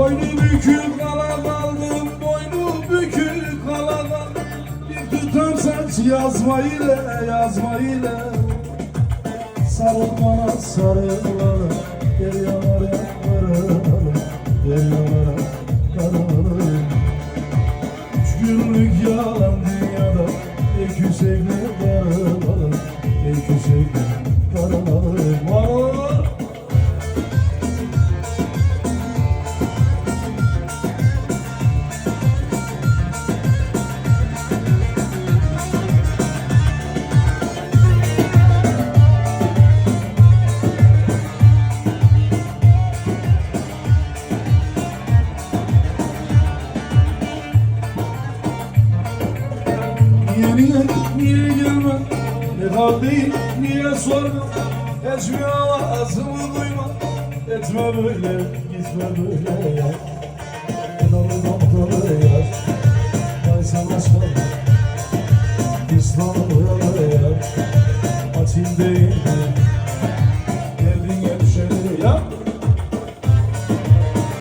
Boynu bükük kala kaldım. Boynu bükük kala kaldım. Bir tutam saç yazma ile yazma ile Sarıl bana sarıl bana Gel yanara sarılalım Gel yanara sarılalım Üç günlük yalan dünyada Ne küsekle darılalım Ne küsekle darılalım Niye niye gelmem Ne kal değil niye sorma. Etme ağzımı duyma. Etme böyle gitme böyle. Ya Dalı dalı ya Ay sana sorma. İstanbul'a ya Açayım değil